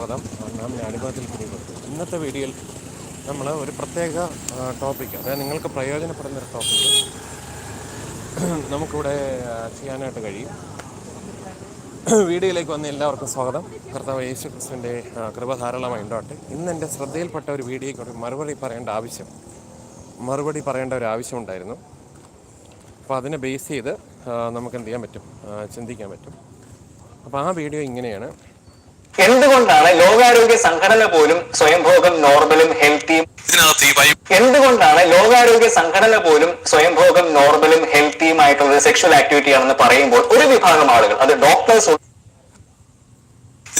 സ്വാഗതം നാം അനുഭവത്തിൽ പിടിപെട്ടു ഇന്നത്തെ വീഡിയോയിൽ നമ്മൾ ഒരു പ്രത്യേക ടോപ്പിക് അതായത് നിങ്ങൾക്ക് പ്രയോജനപ്പെടുന്ന ഒരു ടോപ്പിക് നമുക്കിവിടെ ചെയ്യാനായിട്ട് കഴിയും. വീഡിയോയിലേക്ക് വന്ന എല്ലാവർക്കും സ്വാഗതം. കർത്താവ് യേശു ക്രിസ്തുവിന്റെ കൃപ ധാരാളമായി ഉണ്ടാവട്ടെ. ഇന്ന് എന്റെ ശ്രദ്ധയിൽപ്പെട്ട ഒരു വീഡിയോയ്ക്ക് ഒരു മറുപടി പറയേണ്ട ആവശ്യം മറുപടി പറയേണ്ട ഒരു ആവശ്യം ഉണ്ടായിരുന്നു. അപ്പോൾ അതിനെ ബേസ് ചെയ്ത് നമുക്ക് എന്ത് ചെയ്യാൻ പറ്റും? ചിന്തിക്കാൻ പറ്റും. അപ്പോൾ ആ വീഡിയോ ഇങ്ങനെയാണ്. എന്തുകൊണ്ടാണ് ലോകാരോഗ്യ സംഘടന പോലും സ്വയംഭോഗം നോർമലും ഹെൽത്തിയും എന്തുകൊണ്ടാണ് ലോകാരോഗ്യ സംഘടന പോലും സ്വയംഭോഗം നോർമലും ഹെൽത്തിയും ഒരു സെക്ഷൽ ആക്ടിവിറ്റി ആണെന്ന് പറയുമ്പോൾ ഒരു വിഭാഗം ആളുകൾ അത് ഡോക്ടേഴ്സ്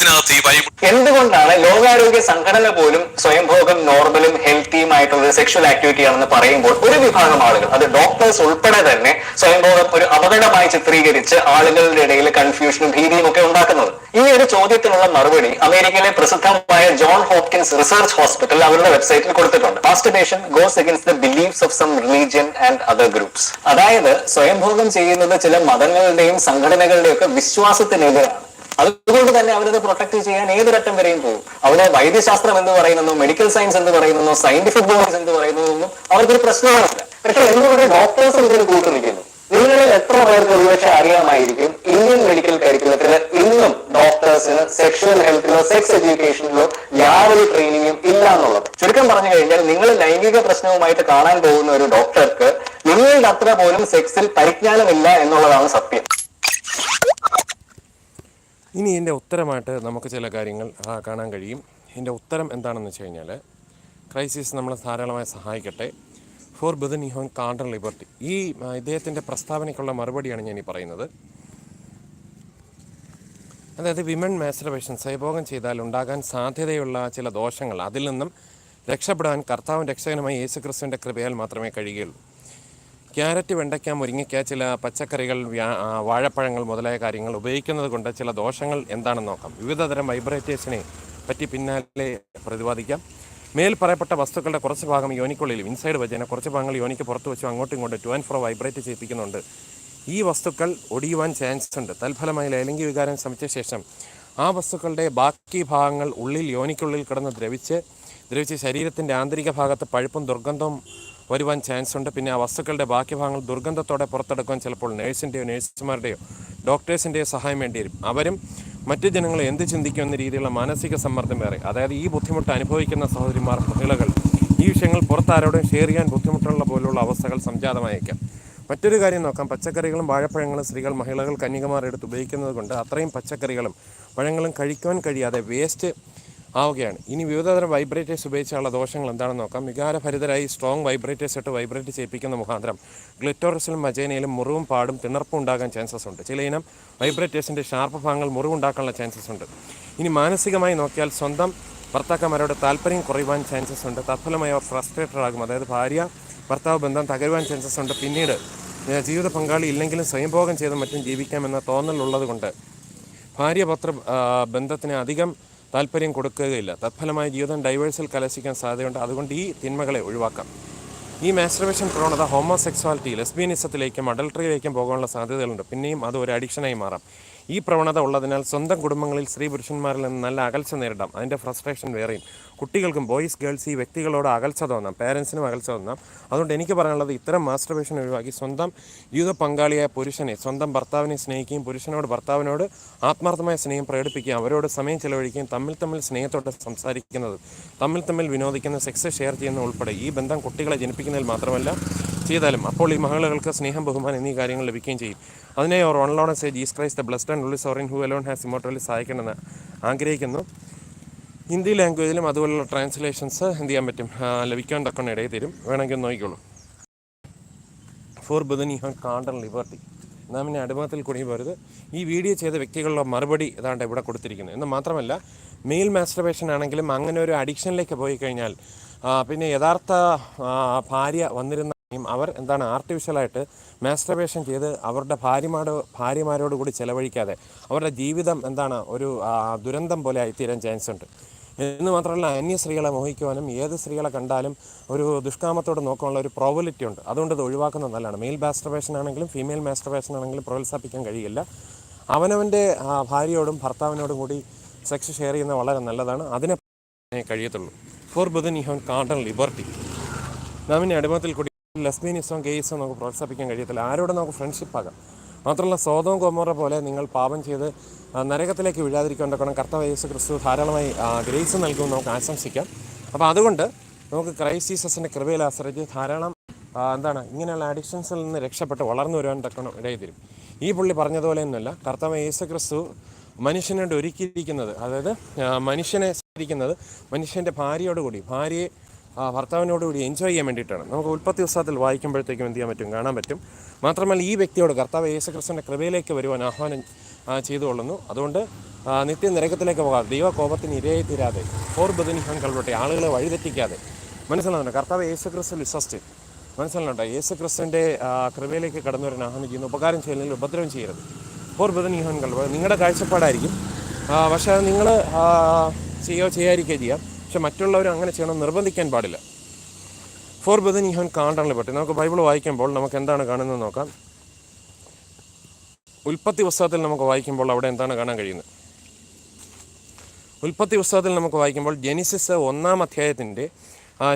ഇതിനകത്ത് ഈ ബൈബിൾ എന്തുകൊണ്ടാണ് ലോകാരോഗ്യ സംഘടന പോലും സ്വയംഭോഗം നോർമലും ഹെൽത്തിയും ആയിട്ടുള്ള സെക്ഷൽ ആക്ടിവിറ്റി ആണെന്ന് പറയുമ്പോൾ ഒരു വിഭാഗം ആളുകൾ അത് ഡോക്ടേഴ്സ് ഉൾപ്പെടെ തന്നെ സ്വയംഭോഗം ഒരു അപകടമായി ചിത്രീകരിച്ച് ആളുകളുടെ ഇടയിൽ കൺഫ്യൂഷനും ഭീതിയും ഒക്കെ ഉണ്ടാക്കുന്നത്. ഈ ഒരു ചോദ്യത്തിനുള്ള മറുപടി അമേരിക്കയിലെ പ്രസിദ്ധമായ ജോൺ ഹോപ്കിൻസ് റിസർച്ച് ഹോസ്പിറ്റൽ അവരുടെ വെബ്സൈറ്റിൽ കൊടുത്തിട്ടുണ്ട്. Masturbation goes against the beliefs of some religion and other groups അതായത് സ്വയംഭോഗം ചെയ്യുന്നത് ചില മതങ്ങളുടെയും സംഘടനകളുടെയും ഒക്കെ വിശ്വാസത്തിനെതിരാണ്. അതുകൊണ്ട് തന്നെ അവരത് പ്രൊട്ടക്ട് ചെയ്യാൻ ഏതൊരറ്റം വരെയും പോകും. അവിടെ വൈദ്യശാസ്ത്രം എന്ന് പറയുന്നതോ മെഡിക്കൽ സയൻസ് എന്ന് പറയുന്നതോ സയന്റിഫിക് ബോഡീസ് എന്ന് പറയുന്നതൊന്നും അവർക്കൊരു പ്രശ്നമാണല്ല പക്ഷെ എന്തുകൊണ്ട് ഡോക്ടേഴ്സ് ഇതിന് കൂട്ടു നിൽക്കുന്നു നിങ്ങളിൽ എത്ര പേർക്ക് ഒരുപക്ഷെ അറിയാമായിരിക്കും ഇന്ത്യൻ മെഡിക്കൽ കരിക്കുലത്തിൽ ഇന്നും ഡോക്ടേഴ്സിന് സെക്ഷൽ ഹെൽത്തിലോ സെക്സ് എഡ്യൂക്കേഷനിലോ യാതൊരു ട്രെയിനിങ്ങും ഇല്ല എന്നുള്ളത്. ചുരുക്കം പറഞ്ഞു കഴിഞ്ഞാൽ നിങ്ങൾ ലൈംഗിക പ്രശ്നവുമായിട്ട് കാണാൻ പോകുന്ന ഒരു ഡോക്ടർക്ക് നിങ്ങളുടെ അത്ര പോലും സെക്സിൽ പരിജ്ഞാനമില്ല എന്നുള്ളതാണ് സത്യം. ഇനി ഇതിന്റെ ഉത്തരമായിട്ട് നമുക്ക് ചില കാര്യങ്ങൾ കാണാൻ കഴിയും. ഇതിന്റെ ഉത്തരം എന്താണെന്ന് വെച്ച് കഴിഞ്ഞാൽ ക്രൈസിസ് നമ്മളെ ധാരാളമായി സഹായിക്കട്ടെ. ഫോർ ബുധൻ ഇഹോൻ കാണ്ടർ ലിബർട്ടി. ഈ ഇദ്ദേഹത്തിന്റെ പ്രസ്താവനയ്ക്കുള്ള മറുപടിയാണ് ഞാൻ പറയുന്നത്. അതായത് വിമൻ മാസ്റ്റർബേഷൻ സ്വയഭോഗം ചെയ്താൽ ഉണ്ടാകാൻ സാധ്യതയുള്ള ചില ദോഷങ്ങൾ അതിൽ നിന്നും രക്ഷപ്പെടാൻ കർത്താവും രക്ഷകനുമായി യേശുക്രിസ്തുവിന്റെ കൃപയാൽ മാത്രമേ കഴിയുകയുള്ളൂ. ക്യാരറ്റ് വെണ്ടയ്ക്ക മുരിങ്ങയ്ക്ക ചില പച്ചക്കറികൾ വാഴപ്പഴങ്ങൾ മുതലായ കാര്യങ്ങൾ ഉപയോഗിക്കുന്നത് കൊണ്ട് ചില ദോഷങ്ങൾ എന്താണെന്ന് നോക്കാം. വിവിധതരം വൈബ്രേറ്റേഴ്സിനെ പറ്റി പിന്നാലെ പ്രതിപാദിക്കാം. മേൽ പറയപ്പെട്ട വസ്തുക്കളുടെ കുറച്ച് ഭാഗം യോനിക്കുള്ളിലും ഇൻസൈഡ് വജന കുറച്ച് ഭാഗങ്ങൾ യോനിക്ക് പുറത്ത് വെച്ചും അങ്ങോട്ടും ഇങ്ങോട്ടും ടു ആൻഡ് ഫ്രോ വൈബ്രേറ്റ് ചെയ്യിപ്പിക്കുന്നുണ്ട്. ഈ വസ്തുക്കൾ ഒടിയുവാൻ ചാൻസ് ഉണ്ട്. തൽഫലമായി ലൈംഗിക വികാരം ശ്രമിച്ച ശേഷം ആ വസ്തുക്കളുടെ ബാക്കി ഭാഗങ്ങൾ ഉള്ളിൽ യോനിക്കുള്ളിൽ കിടന്ന് ദ്രവിച്ച് ദ്രവിച്ച് ശരീരത്തിന്റെ ആന്തരിക ഭാഗത്ത് പഴുപ്പും ദുർഗന്ധവും വരുവാൻ ചാൻസ് ഉണ്ട്. പിന്നെ ആ വസ്തുക്കളുടെ ബാക്കി ഭാഗങ്ങൾ ദുർഗന്ധത്തോടെ പുറത്തെടുക്കാൻ ചിലപ്പോൾ നേഴ്സിന്റെയോ നേഴ്സുമാരുടെയോ ഡോക്ടേഴ്സിന്റെയോ സഹായം വേണ്ടി വരും അവരും മറ്റ് ജനങ്ങൾ എന്ത് ചിന്തിക്കും എന്ന രീതിയിലുള്ള മാനസിക സമ്മർദ്ദം വേറെ. അതായത് ഈ ബുദ്ധിമുട്ട് അനുഭവിക്കുന്ന സഹോദരിമാർ മഹിളകൾ ഈ വിഷയങ്ങൾ പുറത്താരോടും ഷെയർ ചെയ്യാൻ ബുദ്ധിമുട്ടുള്ള പോലുള്ള അവസ്ഥകൾ സംജാതമായേക്കാം. മറ്റൊരു കാര്യം നോക്കാം. പച്ചക്കറികളും വാഴപ്പഴങ്ങളും സ്ത്രീകൾ മഹിളകൾ കന്യകമാരെടുത്ത് ഉപയോഗിക്കുന്നത് കൊണ്ട് അത്രയും പച്ചക്കറികളും പഴങ്ങളും കഴിക്കുവാൻ കഴിയാതെ വേസ്റ്റ് ആവുകയാണ്. ഇനി വിവിധതരം വൈബ്രേറ്റേഴ്സ് ഉപയോഗിച്ചുള്ള ദോഷങ്ങൾ എന്താണെന്ന് നോക്കാം. വികാരഭരിതരായി സ്ട്രോങ് വൈബ്രേറ്റേഴ്സ് ഇട്ട് വൈബ്രേറ്റ് ചെയ്യിപ്പിക്കുന്ന മുഖാന്തരം ഗ്ലിറ്റോറസിലും മജേനയിലും മുറിവും പാടും തിണർപ്പും ഉണ്ടാകാൻ ചാൻസസ് ഉണ്ട്. ചില ഇനം വൈബ്രേറ്റേഴ്സിന്റെ ഷാർപ്പ് ഭാഗങ്ങൾ മുറിവുണ്ടാക്കാനുള്ള ചാൻസസ് ഉണ്ട്. ഇനി മാനസികമായി നോക്കിയാൽ സ്വന്തം ഭർത്താക്കന്മാരോട് താല്പര്യം കുറയുവാൻ ചാൻസസ് ഉണ്ട്. തത്ഫലമായി അവർ ഫ്രസ്ട്രേറ്റഡ് ആകും. അതായത് ഭാര്യ ഭർത്താവ് ബന്ധം തകരുവാൻ ചാൻസസ് ഉണ്ട്. പിന്നീട് ജീവിത പങ്കാളി ഇല്ലെങ്കിലും സ്വയംഭോഗം ചെയ്ത് മറ്റും ജീവിക്കാമെന്ന തോന്നലുള്ളത് കൊണ്ട് ഭാര്യ പത്ര ബന്ധത്തിന് അധികം താല്പര്യം കൊടുക്കുകയില്ല. തത്ഫലമായി ജീവിതം ഡൈവേഴ്സിൽ കലശിക്കാൻ സാധ്യതയുണ്ട്. അതുകൊണ്ട് ഈ തിന്മകളെ ഒഴിവാക്കാം. ഈ മാസ്റ്റർബേഷൻ പ്രവണത ഹോമോസെക്സ്വാലിറ്റി ലെസ്ബിയനിസത്തിലേക്കും അഡൾട്ടറിയിലേക്കും പോകാനുള്ള സാധ്യതകളുണ്ട്. പിന്നെയും അത് ഒരു അഡിക്ഷനായി മാറാം. ഈ പ്രവണത ഉള്ളതിനാൽ സ്വന്തം കുടുംബങ്ങളിൽ സ്ത്രീ പുരുഷന്മാരിൽ നിന്ന് നല്ല അകൽച്ച നേരിടാം. അതിന്റെ ഫ്രസ്ട്രേഷൻ വേറെയും. കുട്ടികൾക്കും ബോയ്സ് ഗേൾസ് ഈ വ്യക്തികളോട് അകൽച്ച തോന്നാം പേരൻസിനും അകൽച്ച തോന്നാം. അതുകൊണ്ട് എനിക്ക് പറയാനുള്ളത് ഇത്തരം മാസ്റ്റർബേഷൻ ഒഴിവാക്കി സ്വന്തം ജീവിത പങ്കാളിയായ പുരുഷനെ സ്വന്തം ഭർത്താവിനെ സ്നേഹിക്കുകയും പുരുഷനോട് ഭർത്താവിനോട് ആത്മാർത്ഥമായ സ്നേഹം പ്രകടിപ്പിക്കുകയും അവരോട് സമയം ചെലവഴിക്കുകയും തമ്മിൽ തമ്മിൽ സ്നേഹത്തോടെ സംസാരിക്കുന്നത് തമ്മിൽ തമ്മിൽ വിനോദിക്കുന്ന സെക്സ് ഷെയർ ചെയ്യുന്ന ഉൾപ്പെടെ ഈ ബന്ധം കുട്ടികളെ ജനിപ്പിക്കുന്നതിൽ മാത്രമല്ല ചെയ്താലും അപ്പോൾ ഈ മഹിളകൾക്ക് സ്നേഹം ബഹുമാനം എന്നീ കാര്യങ്ങൾ ലഭിക്കുകയും ചെയ്യും. അതിനെ or only say Jesus Christ the blessed and only sovereign who alone has immortality സഹായിക്കണമെന്ന് ആഗ്രഹിക്കുന്നു. ഹിന്ദി ലാംഗ്വേജിലും അതുപോലുള്ള ട്രാൻസ്ലേഷൻസ് എന്ത് ചെയ്യാൻ പറ്റും? ലഭിക്കാൻ തക്കണ ഇടയിൽ തരും. വേണമെങ്കിൽ നോക്കിക്കോളൂ. For brethren you called liberty നാം ഇനി അടിമത്തിൽ കുടുങ്ങി പോരുത്. ഈ വീഡിയോ ചെയ്ത വ്യക്തികളുടെ മറുപടി ഇതാണ്ട് ഇവിടെ കൊടുത്തിരിക്കുന്നത് എന്ന് മാത്രമല്ല മെയിൽ മാസ്റ്റർബേഷൻ ആണെങ്കിലും അങ്ങനെ ഒരു അഡിക്ഷനിലേക്ക് പോയി കഴിഞ്ഞാൽ പിന്നെ യഥാർത്ഥ ഭാര്യ വന്നിരുന്ന അവർ എന്താണ് ആർട്ടിഫിഷ്യലായിട്ട് മാസ്റ്റർബേഷൻ ചെയ്ത് അവരുടെ ഭാര്യമാരോ ഭാര്യമാരോട് കൂടി ചിലവഴിക്കാതെ അവരുടെ ജീവിതം എന്താണ് ഒരു ദുരന്തം പോലെ ആയിത്തീരാൻ ചാൻസ് ഉണ്ട്. എന്ന് മാത്രമല്ല അന്യ സ്ത്രീകളെ മോഹിക്കുവാനും ഏത് സ്ത്രീകളെ കണ്ടാലും ഒരു ദുഷ്കാമത്തോട് നോക്കാനുള്ള ഒരു പ്രോബിലിറ്റി ഉണ്ട്. അതുകൊണ്ട് ഇത് ഒഴിവാക്കുന്നത് നല്ലതാണ്. മെയിൽ മാസ്റ്റർബേഷൻ ആണെങ്കിലും ഫീമെയിൽ മാസ്റ്റർബേഷൻ ആണെങ്കിലും പ്രോത്സാഹിപ്പിക്കാൻ കഴിയില്ല. അവനവന്റെ ഭാര്യയോടും ഭർത്താവിനോടും കൂടി സെക്സ് ഷെയർ ചെയ്യുന്നത് വളരെ നല്ലതാണ്. അതിനെ കഴിയത്തുള്ളൂ. For brethren you have called liberty നാമിന്റെ അടിമത്തിൽ കൂടി ലെസ്ബീനിസം ഗെയ്സോ നമുക്ക് പ്രോത്സാഹിപ്പിക്കാൻ കഴിയത്തില്ല. ആരോടും നമുക്ക് ഫ്രണ്ട്ഷിപ്പ് ആകാം. മാത്രമല്ല സ്വതവും കൊമോറ പോലെ നിങ്ങൾ പാപം ചെയ്ത് നരകത്തിലേക്ക് വീഴാതിരിക്കൊണ്ടക്കണം കർത്താവ് യേശു ക്രിസ്തു ധാരാളമായി ഗ്രേസ് നൽകുമെന്ന് നമുക്ക് ആശംസിക്കാം. അപ്പോൾ അതുകൊണ്ട് നമുക്ക് ക്രൈസ്റ്റ് ജീസസിന്റെ കൃപയിൽ ആശ്രയിച്ച് ധാരാളം എന്താണ് ഇങ്ങനെയുള്ള അഡിക്ഷൻസിൽ നിന്ന് രക്ഷപ്പെട്ട് വളർന്നു വരുവാൻ തക്കണം ഇടയിൽ തരും ഈ പുള്ളി പറഞ്ഞതുപോലെ ഒന്നുമല്ല കർത്താവ് യേശു ക്രിസ്തു മനുഷ്യനോട് ഒരുക്കിയിരിക്കുന്നത് അതായത് മനുഷ്യനെ സ്വീകരിക്കുന്നത് മനുഷ്യന്റെ ഭാര്യയോടുകൂടി. ഭാര്യയെ ഭർത്താവിനോടുകൂടി എൻജോയ് ചെയ്യാൻ വേണ്ടിയിട്ടാണ്. നമുക്ക് ഉൽപ്പത്തി പുസ്തകത്തിൽ വായിക്കുമ്പോഴത്തേക്കും എന്ത് ചെയ്യാൻ പറ്റും കാണാൻ പറ്റും. മാത്രമല്ല ഈ വ്യക്തിയോട് കർത്താവ് യേശുക്രിസ്തുവിന്റെ കൃപയിലേക്ക് വരുവാൻ ആഹ്വാനം ചെയ്തുകൊള്ളുന്നു. അതുകൊണ്ട് ആ, നിത്യ നരകത്തിലേക്ക് പോകാതെ ദൈവകോപത്തിന് ഇരയായി തീരാതെ ഫോർ ബദനിഹാൻ കൽവട്ടെ ആളുകളെ വഴിതെറ്റിക്കാതെ മനസ്സിലാവുന്നുണ്ട്? കർത്താവ് യേശുക്രിസ്തു വിശ്വസിച്ച് മനസ്സിലാവുന്നുണ്ടോ? യേശുക്രിസ്തുവിന്റെ കൃപയിലേക്ക് കടന്നു വരാൻ ആഹ്വാനം ചെയ്യുന്നു ഉപകാരം ചെയ്യുന്നതിൽ ഉപദ്രവം ചെയ്യരുത്. ഫോർ ബദനിഹാൻ കൽവ നിങ്ങളുടെ കാഴ്ചപ്പാടായിരിക്കും. പക്ഷേ നിങ്ങൾ ചെയ്യോ ചെയ്യാതിരിക്കുകയോ ചെയ്യാം. പക്ഷെ മറ്റുള്ളവർ അങ്ങനെ ചെയ്യണം നിർബന്ധിക്കാൻ പാടില്ല. ഫോർ ബദൻ ഈ ഹാൻ കാണ്ടാണല്ലോ പറ്റും നമുക്ക് ബൈബിൾ വായിക്കുമ്പോൾ നമുക്ക് എന്താണ് കാണുന്നത് നോക്കാം. ഉൽപ്പത്തി പുസ്തകത്തിൽ നമുക്ക് വായിക്കുമ്പോൾ അവിടെ എന്താണ് കാണാൻ കഴിയുന്നത്? ഉൽപ്പത്തി പുസ്തകത്തിൽ നമുക്ക് വായിക്കുമ്പോൾ ജെനിസിസ് ഒന്നാം അധ്യായത്തിന്റെ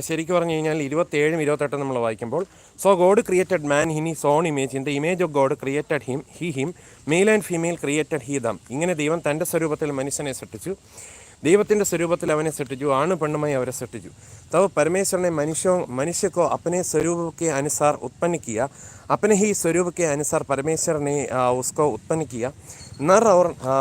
ശരിക്കും പറഞ്ഞു കഴിഞ്ഞാൽ ഇരുപത്തേഴും ഇരുപത്തെട്ടും നമ്മൾ വായിക്കുമ്പോൾ so God created man in his own image in the image of God created him he him male and female created he them ഇങ്ങനെ ദൈവം തന്റെ സ്വരൂപത്തിൽ മനുഷ്യനെ സൃഷ്ടിച്ചു. ദൈവത്തിൻ്റെ സ്വരൂപത്തിൽ അവനെ സൃഷ്ടിച്ചു ആണ് പെണ്ണുമായി അവരെ സൃഷ്ടിച്ചു तब परमेश्वर ने मनुष्यों मनुष्य को अपने स्वरूप के अनुसार उत्पन्न किया अपने ही स्वरूप के अनुसार परमेश्वर ने आ, उसको उत्पन्न किया नर और आ,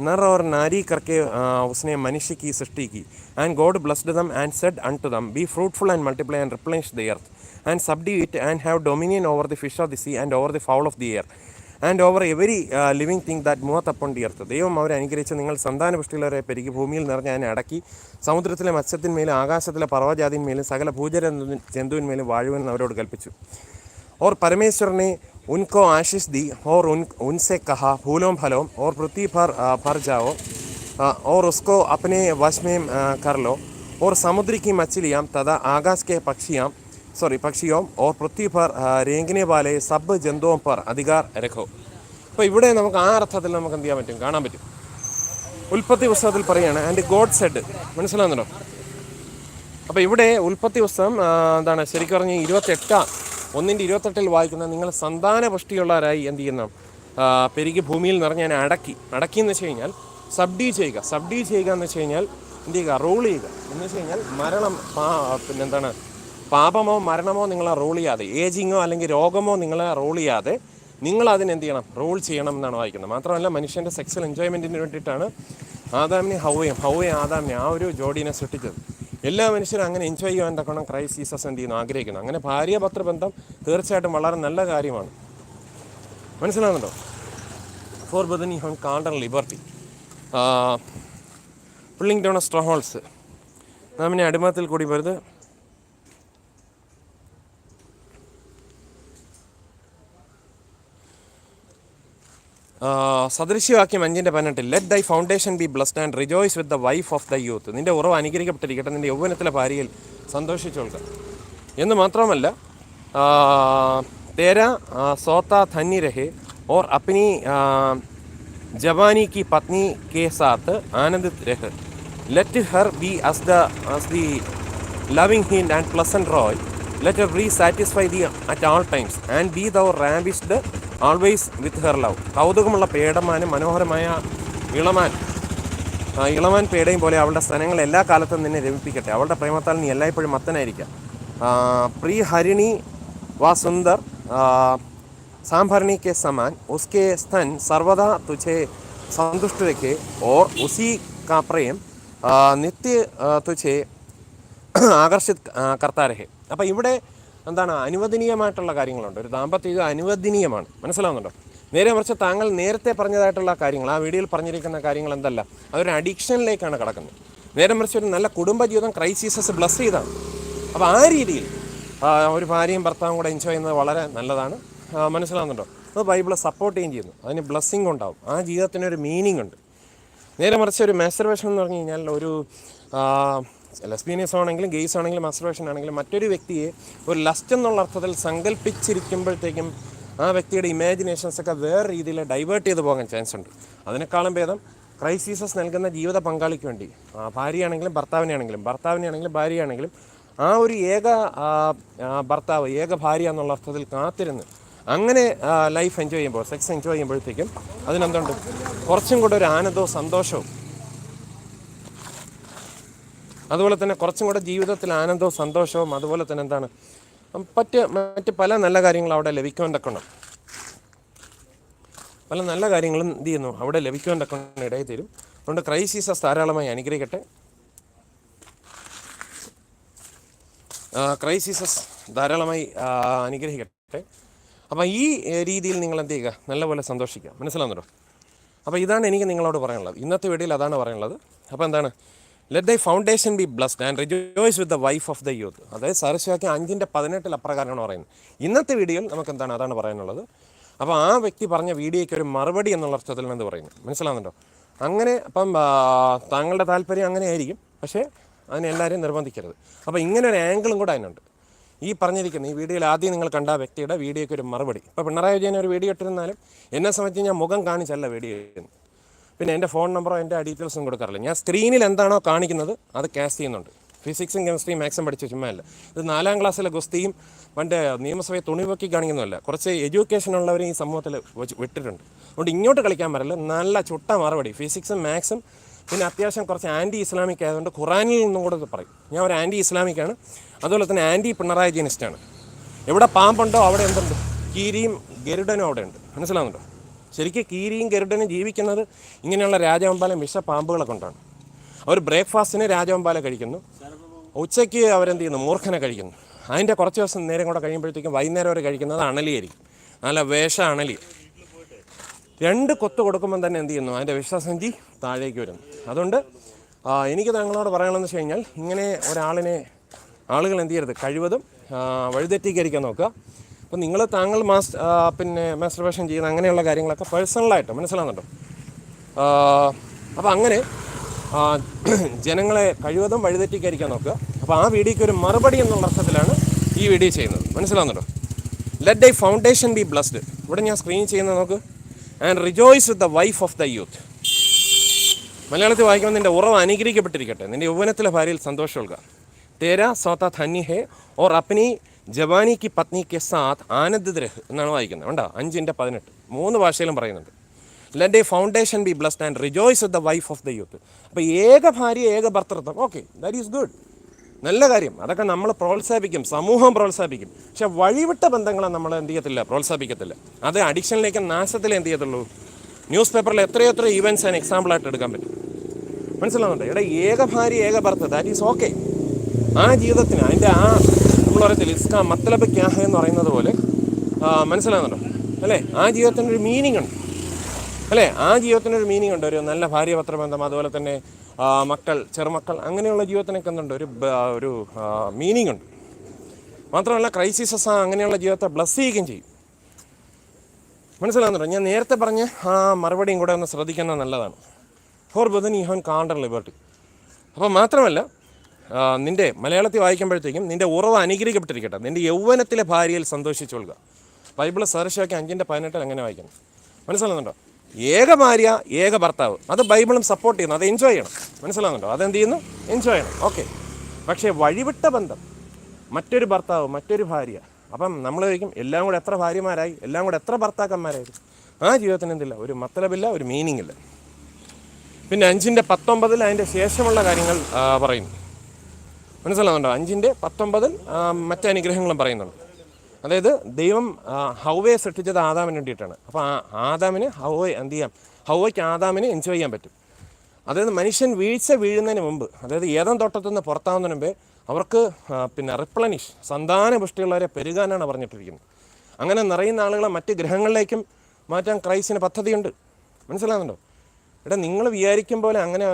नर और नारी करके आ, उसने मनुष्य की सृष्टि की and God blessed them and said unto them be fruitful and multiply and replenish the earth and subdue it and have dominion over the fish of the sea and over the fowl of the air and over every living thing that moveth upon the earth ദൈവം അവരെ അനുഗ്രഹിച്ച് നിങ്ങൾ സന്താനപുഷ്ടിയുള്ളവരെ പെരുകി ഭൂമിയിൽ നിറഞ്ഞ് അതിനെ അടക്കി സമുദ്രത്തിലെ മത്സ്യത്തിന്മേലും ആകാശത്തിലെ പർവ്വജാതിന്മേലും സകല ഭൂചര ജന്തുവിന്മേലും വാഴുവെന്ന് അവരോട് കൽപ്പിച്ചു और परमेश्वर ने उनको आशीष दी और उन उनसे कहा फूलों फलों और पृथ्वी पर आ, भर जाओ आ, और उसको अपने वश में आ, कर लो और समुद्र की मछलियाँ तथा आकाश के पक्षियाँ सॉरी पक्षियों और पृथ्वी पर आ, रेंगने वाले सब जंतुओं पर अधिकार रखो അപ്പോൾ ഇവിടെ നമുക്ക് ആ അർത്ഥത്തിൽ നമുക്ക് എന്ത് ചെയ്യാൻ പറ്റും കാണാൻ പറ്റും ഉൽപ്പത്തി പുസ്തകത്തിൽ പറയുകയാണ് ആൻഡ് ഗോഡ് സെഡ് മനസ്സിലാകുന്നുണ്ടോ അപ്പോൾ ഇവിടെ ഉൽപ്പത്തി പുസ്തകം ആ, എന്താണ് ശരിക്കും പറഞ്ഞാൽ ഇരുപത്തെട്ടാം ഒന്നിൻ്റെ ഇരുപത്തെട്ടിൽ വായിക്കുന്ന നിങ്ങൾ സന്താന പുഷ്ടിയുള്ളവരായി എന്ത് ചെയ്യുന്നു ആ, പെരുകി ഭൂമിയിൽ നിറഞ്ഞ് ഞാൻ അടക്കി അടക്കി എന്ന് വെച്ച് കഴിഞ്ഞാൽ സബ്ഡ്യൂ ചെയ്യുക സബ്ഡ്യൂ ചെയ്യുക എന്ന് വെച്ച് കഴിഞ്ഞാൽ എന്ത് ചെയ്യുക റൂൾ ചെയ്യുക എന്ന് വെച്ച് കഴിഞ്ഞാൽ മരണം പാ- പിന്നെന്താണ് പാപമോ മരണമോ നിങ്ങളെ റൂൾ ചെയ്യാതെ ഏജിങ്ങോ അല്ലെങ്കിൽ രോഗമോ നിങ്ങളെ റൂൾ ചെയ്യാതെ നിങ്ങൾ അതിനെന്ത് ചെയ്യണം? റൂൾ ചെയ്യണം എന്നാണ് വായിക്കുന്നത്. മാത്രമല്ല മനുഷ്യന്റെ സെക്സൽ എൻജോയ്മെന്റിന് വേണ്ടിയിട്ടാണ് ആദാമിനെ ഹൗവയും ഹൗവയും ആദാമിനെ ആ ഒരു ജോഡീനെ സൃഷ്ടിച്ചത്. എല്ലാ മനുഷ്യരും അങ്ങനെ എൻജോയ് ചെയ്യാൻ തക്കണം ക്രൈസ്റ്റ് ജീസസ് എന്ത് ചെയ്യുന്നു? ആഗ്രഹിക്കുന്നു. അങ്ങനെ ഭാര്യ പത്രബന്ധം തീർച്ചയായിട്ടും വളരെ നല്ല കാര്യമാണ്. മനസ്സിലാകുന്നുണ്ടോ for brethren have called liberty pulling Donna സ്ട്രോഹോൾസ് നാമിനെ അടിമത്തിൽ കൂടി വരുത് സദൃശ്യവാക്യം അഞ്ചിന്റെ പതിനെട്ട് let thy foundation be blessed and rejoice with the wife of the youth നിന്റെ ഉറവ് അനുഗ്രഹിക്കപ്പെട്ടിരിക്കട്ടെ നിന്റെ യൗവനത്തിലെ ഭാര്യയിൽ സന്തോഷിച്ചോൾക്ക്. എന്ന് മാത്രമല്ല തേര സോത്ത ധന്യ രഹേ ഓർ അപ്നി ജവാനി കി പത്നി കെ സാത്ത് ആനന്ദ് രഹ്. Let her be as the as the loving hind and pleasant roe let her be satisfy thee at all times and be the ravished always with her love കൗതുകമുള്ള പേടമാനും മനോഹരമായ ഇളമാൻ. ഇളമാൻ പേടയും പോലെ അവളുടെ സ്ഥലങ്ങൾ എല്ലാ കാലത്തും നിന്നെ രമിപ്പിക്കട്ടെ. അവളുടെ പ്രേമത്താൽ നീ എല്ലായ്പ്പോഴും മത്തനായിരിക്കാം പ്രീ ഹരിണി വാ സുന്ദർ സാംഭരണിക്ക് സമാൻ ഉസ്കെ സ്ഥൻ സർവദാ തുഛെ സന്തുഷ്ടതയ്ക്ക് ഓർ ഉസി കാപ്രയം നിത്യ തുഛെ ആകർഷി കർത്താരഹെ. അപ്പോൾ ഇവിടെ എന്താണ് അനുവദനീയമായിട്ടുള്ള കാര്യങ്ങളുണ്ട്. ഒരു ദാമ്പത്യം അനുവദനീയമാണ്. മനസ്സിലാവുന്നുണ്ടോ? നേരെ മറിച്ച് താങ്കൾ നേരത്തെ പറഞ്ഞതായിട്ടുള്ള കാര്യങ്ങൾ ആ വീഡിയോയിൽ പറഞ്ഞിരിക്കുന്ന കാര്യങ്ങൾ എന്തല്ല അതൊരു അഡിക്ഷനിലേക്കാണ് കിടക്കുന്നത്. നേരെ മറിച്ച് ഒരു നല്ല കുടുംബജീവിതം ക്രൈസിസസ് ബ്ലസ് ചെയ്താണ്. അപ്പോൾ ആ രീതിയിൽ ഒരു ഭാര്യയും ഭർത്താവും കൂടെ എൻജോയ് ചെയ്യുന്നത് വളരെ നല്ലതാണ്. മനസ്സിലാവുന്നുണ്ടോ? അത് ബൈബിളെ സപ്പോർട്ട് ചെയ്യുകയും ചെയ്യുന്നു. അതിന് ബ്ലെസ്സിങ് ഉണ്ടാവും. ആ ജീവിതത്തിനൊരു മീനിങ് ഉണ്ട്. നേരെ മറിച്ച് ഒരു മാസ്റ്റർവേഷൻ എന്ന് പറഞ്ഞു കഴിഞ്ഞാൽ ഒരു ലെസ്ബീനിയസ് ആണെങ്കിലും ഗെയ്സ് ആണെങ്കിലും മാസ്റ്റർവേഷൻ ആണെങ്കിലും മറ്റൊരു വ്യക്തിയെ ഒരു ലസ്റ്റ് എന്നുള്ള അർത്ഥത്തിൽ സങ്കല്പിച്ചിരിക്കുമ്പോഴത്തേക്കും ആ വ്യക്തിയുടെ ഇമാജിനേഷൻസ് ഒക്കെ വേറെ രീതിയിൽ ഡൈവേർട്ട് ചെയ്ത് പോകാൻ ചാൻസ് ഉണ്ട്. അതിനേക്കാളും ഭേദം ക്രൈസീസസ് നൽകുന്ന ജീവിത പങ്കാളിക്ക് വേണ്ടി. ഭാര്യയാണെങ്കിലും ഭർത്താവിനെയാണെങ്കിലും ഭർത്താവിനെയാണെങ്കിലും ഭാര്യയാണെങ്കിലും ആ ഒരു ഏക ഭർത്താവ് ഏക ഭാര്യ എന്നുള്ള അർത്ഥത്തിൽ കാത്തിരുന്ന് അങ്ങനെ ലൈഫ് എൻജോയ് ചെയ്യുമ്പോൾ സെക്സ് എൻജോയ് ചെയ്യുമ്പോഴത്തേക്കും അതിനെന്തുണ്ട്? കുറച്ചും കൂടെ ഒരു ആനന്ദവും സന്തോഷവും അതുപോലെ തന്നെ കുറച്ചും കൂടെ ജീവിതത്തിൽ ആനന്ദവും സന്തോഷവും അതുപോലെ തന്നെ എന്താണ് മറ്റ് മറ്റ് പല നല്ല കാര്യങ്ങളും അവിടെ ലഭിക്കുവാൻ തക്കണം പല നല്ല കാര്യങ്ങളും എന്ത് ചെയ്യുന്നു അവിടെ ലഭിക്കുവാൻ തക്കണം ഇടയിൽ തരും. അതുകൊണ്ട് ക്രൈസിസസ് ധാരാളമായി അനുഗ്രഹിക്കട്ടെ. ക്രൈസിസസ് ധാരാളമായി അനുഗ്രഹിക്കട്ടെ. അപ്പം ഈ രീതിയിൽ നിങ്ങൾ എന്ത് ചെയ്യുക നല്ലപോലെ സന്തോഷിക്കുക. മനസ്സിലാവുന്നുണ്ടോ? അപ്പോൾ ഇതാണ് എനിക്ക് നിങ്ങളോട് പറയാനുള്ളത്. ഇന്നത്തെ വീഡിയോയിൽ അതാണ് പറയാനുള്ളത്. അപ്പോൾ എന്താണ് let thy foundation be blessed and rejoice with the wife of the youth അതായത് സരസ്വാക്കി അഞ്ചിന്റെ പതിനെട്ടിൽ അപ്രകാരമാണ് പറയുന്നത്. ഇന്നത്തെ വീഡിയോയിൽ നമുക്ക് എന്താണ് അതാണ് പറയാനുള്ളത്. അപ്പോൾ ആ വ്യക്തി പറഞ്ഞ വീഡിയോയ്ക്ക് ഒരു മറുപടി എന്നുള്ള അർത്ഥത്തിൽ എന്ത് പറയുന്നു മനസ്സിലാകുന്നുണ്ടോ അങ്ങനെ അപ്പം താങ്കളുടെ താല്പര്യം അങ്ങനെ ആയിരിക്കും. പക്ഷേ അതിനെ എല്ലാവരെയും നിർബന്ധിക്കരുത്. അപ്പോൾ ഇങ്ങനെ ഒരു ആംഗിളും കൂടെ അതിനുണ്ട്. ഈ പറഞ്ഞിരിക്കുന്ന ഈ വീഡിയോയിൽ ആദ്യം നിങ്ങൾ കണ്ട ആ വ്യക്തിയുടെ വീഡിയോയ്ക്ക് ഒരു മറുപടി. ഇപ്പോൾ പിണറായി വിജയൻ ഒരു വീഡിയോ ഇട്ടിരുന്നാലും എന്നെ സംബന്ധിച്ച് ഞാൻ മുഖം കാണിച്ചല്ല വീഡിയോ ചെയ്യുന്നത് പിന്നെ എന്റെ ഫോൺ നമ്പറോ എന്റെ ഡീറ്റെയിൽസും കൊടുക്കാറില്ല. ഞാൻ സ്ക്രീനിൽ എന്താണോ കാണിക്കുന്നത് അത് കാസ്റ്റ് ചെയ്യുന്നുണ്ട്. ഫിസിക്സും കെമിസ്ട്രിയും മാക്സും പഠിച്ച ചുമ്മാല്ല ഇത് നാലാം ക്ലാസ്സിലെ ഗുസ്തിയും പണ്ട് നിയമസഭയെ തുണിപൊക്കി കാണിക്കുന്നതല്ല. കുറച്ച് എഡ്യൂക്കേഷൻ ഉള്ളവരും ഈ സമൂഹത്തിൽ വിട്ടിട്ടുണ്ട്. അതുകൊണ്ട് ഇങ്ങോട്ട് കളിക്കാൻ പറ്റില്ല. നല്ല ചുട്ട മറുപടി. ഫിസിക്സും മാത്സും പിന്നെ അത്യാവശ്യം കുറച്ച് ആന്റി ഇസ്ലാമിക് ആയതുകൊണ്ട് ഖുറാനിൽ നിന്നും കൂടെ പറയും. ഞാൻ ഒരു ആന്റി ഇസ്ലാമിക്കാണ് അതുപോലെ തന്നെ ആന്റി പിണറായി ജീനിസ്റ്റാണ്. എവിടെ പാമ്പുണ്ടോ അവിടെ എന്തുണ്ട്? കീരിയും ഗരുഡനും അവിടെ ഉണ്ട്. മനസ്സിലാവുന്നുണ്ടോ? ശരിക്കും കീരിയും ഗരുഡനും ജീവിക്കുന്നത് ഇങ്ങനെയുള്ള രാജവമ്പാലം വിഷ പാമ്പുകളെ കൊണ്ടാണ്. അവർ ബ്രേക്ക്ഫാസ്റ്റിന് രാജവമ്പാല കഴിക്കുന്നു. ഉച്ചയ്ക്ക് അവരെന്ത് ചെയ്യുന്നു? മൂർഖനെ കഴിക്കുന്നു. അതിന്റെ കുറച്ച് ദിവസം നേരം കൂടെ കഴിയുമ്പോഴത്തേക്കും വൈകുന്നേരം അവർ കഴിക്കുന്നത് അണലിയായിരിക്കും. നല്ല വേഷ അണലി. രണ്ട് കൊത്ത് കൊടുക്കുമ്പോൾ തന്നെ എന്ത് ചെയ്യുന്നു? അതിന്റെ വിശ്വാസഞ്ചി താഴേക്ക് വരുന്നു. അതുകൊണ്ട് എനിക്ക് താങ്കളോട് പറയണമെന്ന് വെച്ച് കഴിഞ്ഞാൽ ഇങ്ങനെ ഒരാളിനെ ആളുകൾ എന്ത് ചെയ്യരുത്? കഴിവതും വഴിതെറ്റീകരിക്കാൻ നോക്കുക. അപ്പോൾ നിങ്ങൾ താങ്കൾ മാസ് പിന്നെ മാസ്റ്റർബേഷൻ ചെയ്യുന്ന അങ്ങനെയുള്ള കാര്യങ്ങളൊക്കെ പേഴ്സണലായിട്ട് മനസ്സിലാകുന്നുണ്ടോ അപ്പോൾ അങ്ങനെ ജനങ്ങളെ കഴിവതും വഴിതെറ്റിക്കായിരിക്കാൻ നോക്കുക. അപ്പോൾ ആ വീഡിയോയ്ക്ക് ഒരു മറുപടി എന്നുള്ള അർത്ഥത്തിലാണ് ഈ വീഡിയോ ചെയ്യുന്നത്. മനസ്സിലാകുന്നുണ്ടോ let I foundation be blessed ഇവിടെ ഞാൻ സ്ക്രീൻ ചെയ്യുന്നത് നോക്ക്. And rejoice with the wife of the youth മലയാളത്തിൽ വായിക്കുമ്പോൾ നിന്റെ ഉറവ് അനുഗ്രഹിക്കപ്പെട്ടിരിക്കട്ടെ. നിന്റെ യൗവനത്തിലെ ഭാര്യയിൽ സന്തോഷം നൽകുക തേര സോത്ത ധന്യ ഹേ ഓർ അപ്പനി ജവാനി കി പത്നി കെ സാത്ത് ആനന്ദ് രഹ് എന്നാണ് വായിക്കുന്നത്. വേണ്ട അഞ്ചിന്റെ പതിനെട്ട്. മൂന്ന് ഭാഷയിലും പറയുന്നുണ്ട്. Let a foundation be blessed and rejoice the wife of the youth അപ്പോൾ ഏക ഭാര്യ ഏക ഭർത്തൃത്വം. ഓക്കെ ദാറ്റ് ഈസ് ഗുഡ് നല്ല കാര്യം. അതൊക്കെ നമ്മൾ പ്രോത്സാഹിപ്പിക്കും. സമൂഹം പ്രോത്സാഹിപ്പിക്കും. പക്ഷെ വഴിവിട്ട ബന്ധങ്ങളെ നമ്മൾ എന്ത് ചെയ്യത്തില്ല? പ്രോത്സാഹിപ്പിക്കത്തില്ല. അത് അഡിക്ഷനിലേക്ക് നാശത്തിൽ എന്ത് ചെയ്യത്തുള്ളൂ? ന്യൂസ് പേപ്പറിൽ എത്രയോ എത്ര ഈവൻസ് ആൻഡ് എക്സാമ്പിളായിട്ട് എടുക്കാൻ പറ്റും. മനസ്സിലാവുന്നുണ്ട്? ഇവിടെ ഏക ഭാര്യ ഏക ഭർത്ത. ദാറ്റ് ഈസ് ഓക്കെ ആ ജീവിതത്തിന് അതിന്റെ ആ നമ്മൾ പറയത്തില്ല ഇസ്ക മത്തലബ് ക്യാഹ എന്ന് പറയുന്നത് പോലെ മനസ്സിലാകുന്നുണ്ടോ അല്ലേ? ആ ജീവിതത്തിന് ഒരു മീനിങ് ഉണ്ട്. അല്ലേ? ആ ജീവിതത്തിനൊരു മീനിങ് ഉണ്ട്. ഒരു നല്ല ഭാര്യ പത്രബന്ധം അതുപോലെ തന്നെ മക്കൾ ചെറുമക്കൾ അങ്ങനെയുള്ള ജീവിതത്തിനൊക്കെ എന്തുണ്ട്? ഒരു ഒരു മീനിങ് ഉണ്ട്. മാത്രമല്ല ക്രൈസിസസ് അങ്ങനെയുള്ള ജീവിതത്തെ ബ്ലസ് ചെയ്യുകയും ചെയ്യും. മനസ്സിലാകുന്നുണ്ടോ ഞാൻ നേരത്തെ പറഞ്ഞ ആ മറുപടിയും കൂടെ ഒന്ന് ശ്രദ്ധിക്കുന്നത് നല്ലതാണ്. ഫോർ ബുധൻ ഈ ഹാൻ കാണ്ടർ ലിബർട്ടി. അപ്പോൾ മാത്രമല്ല നിന്റെ മലയാളത്തിൽ വായിക്കുമ്പോഴത്തേക്കും നിന്റെ ഉറവ് അനുഗ്രഹിക്കപ്പെട്ടിരിക്കട്ടെ. നിന്റെ യൗവനത്തിലെ ഭാര്യയിൽ സന്തോഷിച്ചുകൊള്ളുക ബൈബിൾ സെർഷാക്കി അഞ്ചിന്റെ പതിനെട്ടിൽ അങ്ങനെ വായിക്കണം മനസ്സിലാകുന്നുണ്ടോ? ഏക ഭാര്യ ഏക ഭർത്താവ്. അത് ബൈബിളും സപ്പോർട്ട് ചെയ്യുന്നു. അത് എൻജോയ് ചെയ്യണം. മനസ്സിലാകുന്നുണ്ടോ? അതെന്ത് ചെയ്യുന്നു? എൻജോയ് ചെയ്യണം. ഓക്കെ പക്ഷേ വഴിവിട്ട ബന്ധം മറ്റൊരു ഭർത്താവ് മറ്റൊരു ഭാര്യ. അപ്പം നമ്മൾ ചോദിക്കും എല്ലാം കൂടെ എത്ര ഭാര്യമാരായി? എല്ലാം കൂടെ എത്ര ഭർത്താക്കന്മാരായി? ആ ജീവിതത്തിന് എന്തില്ല ഒരു മത്തലബില്ല ഒരു മീനിങ് ഇല്ല. പിന്നെ അഞ്ചിന്റെ പത്തൊമ്പതിൽ അതിന്റെ ശേഷമുള്ള കാര്യങ്ങൾ പറയുന്നു. മനസ്സിലാവുന്നുണ്ടോ? അഞ്ചിന്റെ പത്തൊമ്പതിൽ മറ്റു അനുഗ്രഹങ്ങളും പറയുന്നുണ്ട്. അതായത് ദൈവം ഹൗവയെ സൃഷ്ടിച്ചത് ആദാമിന് വേണ്ടിയിട്ടാണ്. അപ്പോൾ ആ ആദാമിന് ഹൗവ എന്ത് ചെയ്യാം? ഹൗവയ്ക്ക് ആദാമിനെ എൻജോയ് ചെയ്യാൻ പറ്റും. അതായത് മനുഷ്യൻ വീഴ്ച വീഴുന്നതിന് മുമ്പ് അതായത് ഏതം തോട്ടത്തിൽ നിന്ന് പുറത്താവുന്നതിന് മുമ്പേ അവർക്ക് പിന്നെ റിപ്ലനിഷ് സന്താന പുഷ്ടിയുള്ളവരെ പെരുകാനാണ് പറഞ്ഞിട്ടിരിക്കുന്നത്. അങ്ങനെ നിറയുന്ന ആളുകളെ മറ്റ് ഗ്രഹങ്ങളിലേക്കും മാറ്റാൻ ക്രൈസിന് പദ്ധതിയുണ്ട്. മനസ്സിലാകുന്നുണ്ടോ എടാ നിങ്ങൾ വിചാരിക്കും പോലെ അങ്ങനെ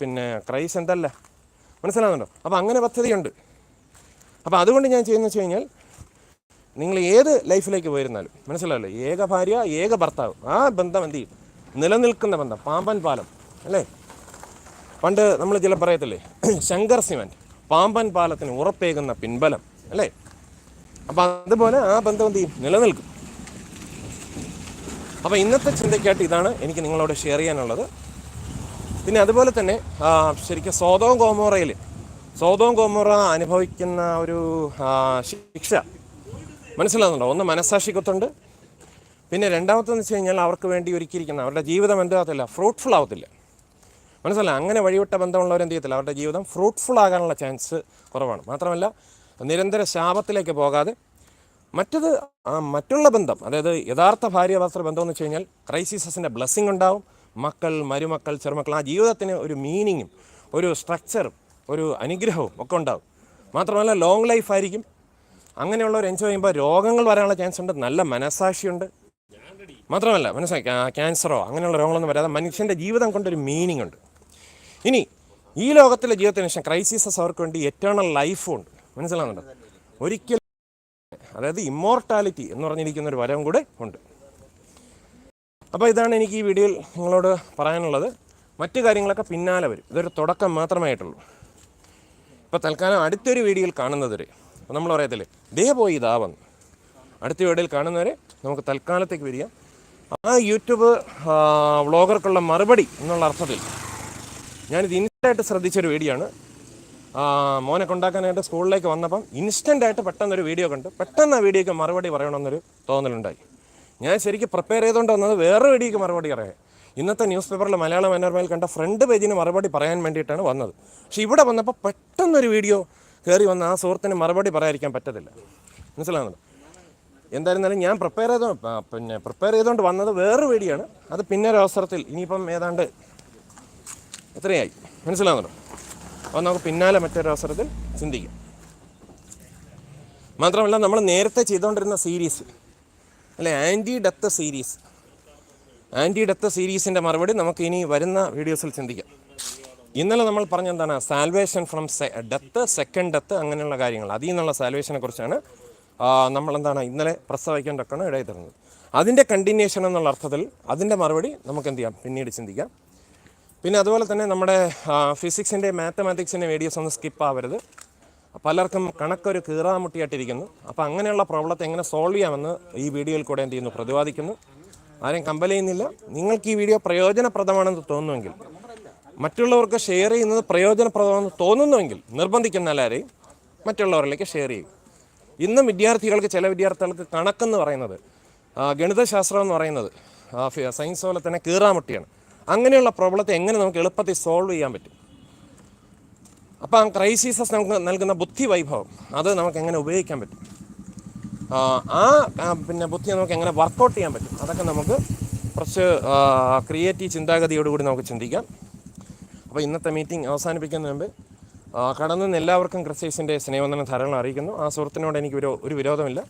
പിന്നെ ക്രൈസ് എന്തല്ല? മനസ്സിലാകുന്നുണ്ടോ അപ്പോൾ അങ്ങനെ പദ്ധതിയുണ്ട്. അപ്പോൾ അതുകൊണ്ട് ഞാൻ ചെയ്യുന്നത് വെച്ച് കഴിഞ്ഞാൽ നിങ്ങൾ ഏത് ലൈഫിലേക്ക് പോയിരുന്നാലും മനസ്സിലാവല്ലോ? ഏക ഭാര്യ ഏക ഭർത്താവ്. ആ ബന്ധം എന്ത് ചെയ്യും? നിലനിൽക്കുന്ന ബന്ധം. പാമ്പൻ പാലം. അല്ലേ? പണ്ട് നമ്മൾ ചില പറയത്തില്ലേ? ശങ്കർ സിമന്റ് പാമ്പൻ പാലത്തിന് ഉറപ്പേകുന്ന പിൻബലം. അല്ലേ? അപ്പം അതുപോലെ ആ ബന്ധം എന്ത് ചെയ്യും? നിലനിൽക്കും. അപ്പോൾ ഇന്നത്തെ ചിന്തയ്ക്കായിട്ട് ഇതാണ് എനിക്ക് നിങ്ങളോട് ഷെയർ ചെയ്യാനുള്ളത്. പിന്നെ അതുപോലെ തന്നെ ശരിക്കും സോതോം ഗോമോറയിൽ സോതോം ഗോമോറ അനുഭവിക്കുന്ന ഒരു ശിക്ഷ മനസ്സിലാകുന്നുണ്ടോ ഒന്ന് മനസ്സാക്ഷിക്കത്തുണ്ട് പിന്നെ രണ്ടാമത്തെന്ന് വെച്ച് കഴിഞ്ഞാൽ അവർക്ക് വേണ്ടി ഒരുക്കിയിരിക്കുന്ന അവരുടെ ജീവിതം എന്താകത്തില്ല ഫ്രൂട്ട്ഫുൾ ആവത്തില്ല. മനസ്സിലായി? അങ്ങനെ വഴിവിട്ട ബന്ധമുള്ളവരെന്ത് ചെയ്യത്തില്ല അവരുടെ ജീവിതം ഫ്രൂട്ട്ഫുൾ ആകാനുള്ള ചാൻസ് കുറവാണ്. മാത്രമല്ല നിരന്തര ശാപത്തിലേക്ക് പോകാതെ മറ്റത് മറ്റുള്ള ബന്ധം അതായത് യഥാർത്ഥ ഭാര്യ ഭർത്തൃ ബന്ധം എന്ന് വെച്ച് കഴിഞ്ഞാൽ ക്രൈസിസസിന്റെ ബ്ലെസ്സിങ് ഉണ്ടാവും. മക്കൾ മരുമക്കൾ ചെറുമക്കൾ ആ ജീവിതത്തിന് ഒരു മീനിങ്ങും ഒരു സ്ട്രക്ചറും ഒരു അനുഗ്രഹവും ഒക്കെ ഉണ്ടാവും. മാത്രമല്ല ലോങ് ലൈഫ് ആയിരിക്കും. അങ്ങനെയുള്ളവർ എൻജോയ് ചെയ്യുമ്പോൾ രോഗങ്ങൾ വരാനുള്ള ചാൻസ് ഉണ്ട്. നല്ല മനസാക്ഷിയുണ്ട്. മാത്രമല്ല മനസ്സിലായി ക്യാ- ക്യാൻസറോ അങ്ങനെയുള്ള രോഗങ്ങളൊന്നും വരാതെ മനുഷ്യന്റെ ജീവിതം കൊണ്ടൊരു മീനിങ് ഉണ്ട്. ഇനി ഈ ലോകത്തിലെ ജീവിതത്തിന് ശേഷം ക്രൈസിസസ് അവർക്ക് വേണ്ടി എറ്റേണൽ ലൈഫും ഉണ്ട്. മനസ്സിലാകുന്നുണ്ട് ഒരിക്കലും അതായത് ഇമ്മോർട്ടാലിറ്റി എന്ന് പറഞ്ഞിരിക്കുന്ന ഒരു വരവും കൂടെ ഉണ്ട്. അപ്പോൾ ഇതാണ് എനിക്ക് ഈ വീഡിയോയിൽ നിങ്ങളോട് പറയാനുള്ളത്. മറ്റു കാര്യങ്ങളൊക്കെ പിന്നാലെ വരും. ഇതൊരു തുടക്കം മാത്രമായിട്ടുള്ളൂ. ഇപ്പോൾ തൽക്കാലം അടുത്തൊരു വീഡിയോയിൽ കാണുന്നതുവരെ നമ്മൾ പറയത്തില്ലേ ദേ പോയി ഇതാവുന്നു അടുത്ത വീഡിയോയിൽ കാണുന്നവരെ നമുക്ക് തൽക്കാലത്തേക്ക് വരിക ആ യൂട്യൂബ് വ്ളോഗർക്കുള്ള മറുപടി എന്നുള്ള അർത്ഥത്തിൽ ഞാനിത് ഇൻസ്റ്റന്റായിട്ട് ശ്രദ്ധിച്ചൊരു വീഡിയോ ആണ് മോനെ കൊണ്ടാക്കാനായിട്ട് സ്കൂളിലേക്ക് വന്നപ്പം ഇൻസ്റ്റന്റായിട്ട് പെട്ടെന്നൊരു വീഡിയോ കണ്ട്. പെട്ടെന്ന് ആ വീഡിയോയ്ക്ക് മറുപടി പറയണമെന്നൊരു തോന്നലുണ്ടായി. ഞാൻ ശരിക്കും പ്രിപ്പയർ ചെയ്തുകൊണ്ട് വന്നത് വേറെ വീഡിയോക്ക് മറുപടി പറയാൻ. ഇന്നത്തെ ന്യൂസ് പേപ്പറിൽ മലയാള മനോരമയിൽ കണ്ട ഫ്രണ്ട് പേജിന് മറുപടി പറയാൻ വേണ്ടിയിട്ടാണ് വന്നത്. പക്ഷേ ഇവിടെ വന്നപ്പോൾ പെട്ടെന്നൊരു വീഡിയോ കയറി വന്ന ആ സുഹൃത്തിന് മറുപടി പറയാതിരിക്കാൻ പറ്റത്തില്ല. മനസ്സിലാകുന്നത് എന്തായിരുന്നാലും ഞാൻ പ്രിപ്പയർ ചെയ്ത പിന്നെ പ്രിപ്പയർ ചെയ്തുകൊണ്ട് വന്നത് വേറൊരു ആണ്. അത് പിന്നെ അവസരത്തിൽ ഇനിയിപ്പം ഏതാണ്ട് എത്രയായി? മനസ്സിലാകുന്നുണ്ടോ അപ്പോൾ നമുക്ക് പിന്നാലെ മറ്റൊരു അവസരത്തിൽ ചിന്തിക്കാം. മാത്രമല്ല നമ്മൾ നേരത്തെ ചെയ്തുകൊണ്ടിരുന്ന സീരീസ് അല്ലെ anti death series anti death സീരീസിന്റെ മറുപടി നമുക്ക് ഇനി വരുന്ന വീഡിയോസിൽ ചിന്തിക്കാം. ഇന്നലെ നമ്മൾ പറഞ്ഞ എന്താണ് salvation from death second death അങ്ങനെയുള്ള കാര്യങ്ങൾ. അതിൽ നിന്നുള്ള സാൽവേഷനെ കുറിച്ചാണ് ആ, നമ്മളെന്താണ് ഇന്നലെ പ്രസ്താവിക്കേണ്ടൊക്കെയാണ് ഇടയിൽ തരുന്നത് അതിന്റെ കണ്ടിന്യൂഷൻ എന്നുള്ള അർത്ഥത്തിൽ അതിന്റെ മറുപടി നമുക്ക് എന്ത് ചെയ്യാം? പിന്നീട് ചിന്തിക്കാം. പിന്നെ അതുപോലെ തന്നെ നമ്മുടെ ഫിസിക്സിന്റെ മാത്തമാറ്റിക്സിന്റെ വീഡിയോസ് ഒന്ന് സ്കിപ്പ് ആവരുത്. പലർക്കും കണക്കൊരു കീറാമുട്ടിയായിട്ടിരിക്കുന്നു. അപ്പോൾ അങ്ങനെയുള്ള പ്രോബ്ലത്തെ എങ്ങനെ സോൾവ് ചെയ്യാമെന്ന് ഈ വീഡിയോയിൽ കൂടെ എന്ത് ചെയ്യുന്നു പ്രതിപാദിക്കുന്നു. ആരെയും കമ്പൽ ചെയ്യുന്നില്ല. നിങ്ങൾക്ക് ഈ വീഡിയോ പ്രയോജനപ്രദമാണെന്ന് തോന്നുമെങ്കിൽ മറ്റുള്ളവർക്ക് ഷെയർ ചെയ്യുന്നത് പ്രയോജനപ്രദമാണെന്ന് തോന്നുന്നുവെങ്കിൽ നിർബന്ധിക്കുന്ന എല്ലാവരെയും മറ്റുള്ളവരിലേക്ക് ഷെയർ ചെയ്യും. ഇന്നും വിദ്യാർത്ഥികൾക്ക് ചില വിദ്യാർത്ഥികൾക്ക് കണക്കെന്ന് പറയുന്നത് ഗണിതശാസ്ത്രം എന്ന് പറയുന്നത് സയൻസ് പോലെ തന്നെ കീറാമുട്ടിയാണ്. അങ്ങനെയുള്ള പ്രോബ്ലത്തെ എങ്ങനെ നമുക്ക് എളുപ്പത്തിൽ സോൾവ് ചെയ്യാൻ പറ്റും? അപ്പോൾ ആ ക്രൈസിസസ് നമുക്ക് നൽകുന്ന ബുദ്ധി വൈഭവം അത് നമുക്ക് എങ്ങനെ ഉപയോഗിക്കാൻ പറ്റും? ആ, പിന്നെ ബുദ്ധി നമുക്ക് എങ്ങനെ വർക്കൗട്ട് ചെയ്യാൻ പറ്റും? അതൊക്കെ നമുക്ക് കുറച്ച് ക്രിയേറ്റീവ് ചിന്താഗതിയോടുകൂടി നമുക്ക് ചിന്തിക്കാം. അപ്പോൾ ഇന്നത്തെ മീറ്റിംഗ് അവസാനിപ്പിക്കുന്നതിന് മുമ്പ് കടന്നു നിന്ന് എല്ലാവർക്കും ക്രിസ്ത്യസിന്റെ സ്നേഹവന്ദനം ധാരാളം അറിയിക്കുന്നു. ആ സുഹൃത്തിനോട് എനിക്ക് ഒരു ഒരു വിരോധമില്ല.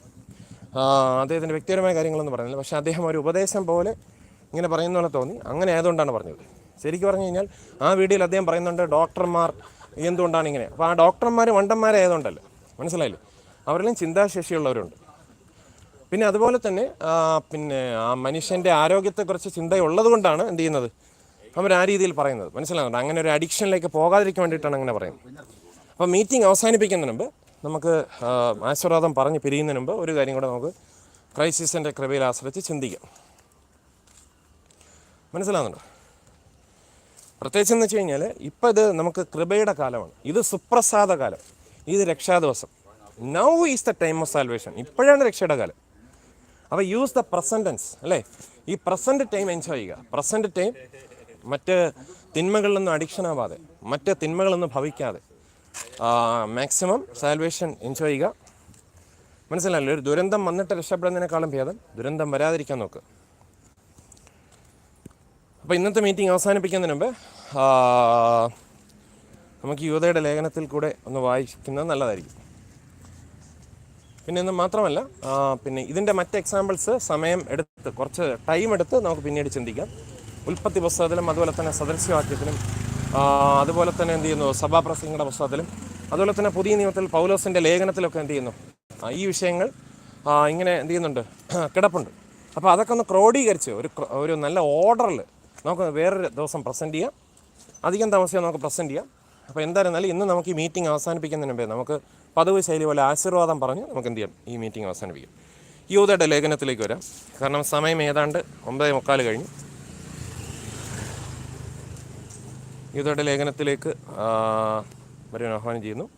അദ്ദേഹത്തിന്റെ വ്യക്തിപരമായ കാര്യങ്ങളൊന്നും പറയുന്നില്ല. പക്ഷേ അദ്ദേഹം ഒരു ഉപദേശം പോലെ ഇങ്ങനെ പറയുന്ന പോലെ തോന്നി. അങ്ങനെ ആയതുകൊണ്ടാണ് പറഞ്ഞത്. ശരിക്കും പറഞ്ഞു കഴിഞ്ഞാൽ ആ വീഡിയോയിൽ അദ്ദേഹം പറയുന്നുണ്ട് ഡോക്ടർമാർ എന്തുകൊണ്ടാണ് ഇങ്ങനെ? അപ്പോൾ ആ ഡോക്ടർമാർ വണ്ടന്മാരായതുകൊണ്ടല്ല മനസ്സിലായില്ലേ? അവരെല്ലാം ചിന്താശേഷിയുള്ളവരുണ്ട്. പിന്നെ അതുപോലെ തന്നെ പിന്നെ ആ മനുഷ്യന്റെ ആരോഗ്യത്തെക്കുറിച്ച് ചിന്തയുള്ളത് കൊണ്ടാണ് എന്ത് ചെയ്യുന്നത്? അവർ ആ രീതിയിൽ പറയുന്നത്. മനസ്സിലാകുന്നുണ്ട്? അങ്ങനെ ഒരു അഡിക്ഷനിലേക്ക് പോകാതിരിക്കാൻ വേണ്ടിയിട്ടാണ് അങ്ങനെ പറയുന്നത്. അപ്പോൾ മീറ്റിംഗ് അവസാനിപ്പിക്കുന്നതിന് മുമ്പ് നമുക്ക് ആശീർവാദം പറഞ്ഞ് പിരിയുന്നതിന് മുമ്പ് ഒരു കാര്യം കൂടെ നമുക്ക് ക്രൈസിസിന്റെ കൃപയിൽ ആശ്രയിച്ച് ചിന്തിക്കാം. മനസ്സിലാകുന്നുണ്ടോ? പ്രത്യേകിച്ച് എന്ന് വെച്ച് കഴിഞ്ഞാൽ ഇപ്പം ഇത് നമുക്ക് കൃപയുടെ കാലമാണ്. ഇത് സുപ്രസാദ കാലം. ഇത് രക്ഷാദിവസം. Now is the time of salvation ഇപ്പോഴാണ് രക്ഷയുടെ കാലം. അപ്പോൾ യൂസ് ദ പ്രസന്റൻസ് അല്ലേ? ഈ പ്രസന്റ് ടൈം എൻജോയ് ചെയ്യുക. പ്രസന്റ് ടൈം മറ്റ് തിന്മകളിലൊന്നും അഡിക്ഷൻ ആവാതെ മറ്റ് തിന്മകളൊന്നും ഭവിക്കാതെ മാക്സിമം സാൽവേഷൻ എൻജോയ് ചെയ്യുക. മനസ്സിലായില്ലേ? ഒരു ദുരന്തം വന്നിട്ട് രക്ഷപ്പെടുന്നതിനേക്കാളും ഭേദം ദുരന്തം വരാതിരിക്കാൻ നോക്കുക അപ്പോൾ ഇന്നത്തെ മീറ്റിംഗ് അവസാനിപ്പിക്കുന്നതിന് മുമ്പ് നമുക്ക് യുവതയുടെ ലേഖനത്തിൽ കൂടെ ഒന്ന് വായിക്കുന്നത് നല്ലതായിരിക്കും. പിന്നെ ഇന്ന് മാത്രമല്ല പിന്നെ ഇതിന്റെ മറ്റ് എക്സാമ്പിൾസ് സമയം എടുത്ത് കുറച്ച് ടൈം എടുത്ത് നമുക്ക് പിന്നീട് ചിന്തിക്കാം. ഉൽപ്പത്തി പുസ്തകത്തിലും അതുപോലെ തന്നെ സദൃശ്യവാക്യത്തിലും അതുപോലെ തന്നെ എന്ത് ചെയ്യുന്നു സഭാപ്രസംഗങ്ങളുടെ പുസ്തകത്തിലും അതുപോലെ തന്നെ പുതിയ നിയമത്തിൽ പൗലോസിന്റെ ലേഖനത്തിലൊക്കെ എന്ത് ചെയ്യുന്നു ഈ വിഷയങ്ങൾ ഇങ്ങനെ എന്ത് ചെയ്യുന്നുണ്ട് കിടപ്പുണ്ട്. അപ്പോൾ അതൊക്കെ ഒന്ന് ക്രോഡീകരിച്ച് ഒരു ഒരു നല്ല ഓർഡറിൽ നമുക്ക് വേറൊരു ദിവസം പ്രസന്റ് ചെയ്യാം. അധികം താമസിയാതെ നമുക്ക് പ്രസന്റ് ചെയ്യാം. അപ്പോൾ എന്തായിരുന്നാലും ഇന്ന് നമുക്ക് ഈ മീറ്റിംഗ് അവസാനിപ്പിക്കുന്നതിന് മുമ്പേ നമുക്ക് പതിവ് ശൈലി പോലെ ആശീർവാദം പറഞ്ഞ് നമുക്ക് എന്ത് ചെയ്യാം? ഈ മീറ്റിംഗ് അവസാനിപ്പിക്കാം. യൂതയുടെ ലേഖനത്തിലേക്ക് വരാം. കാരണം സമയം ഏതാണ്ട് ഒമ്പതേ മുക്കാൽ കഴിഞ്ഞു. യൂതയുടെ ലേഖനത്തിലേക്ക് വരെ ആഹ്വാനം ചെയ്യുന്നു.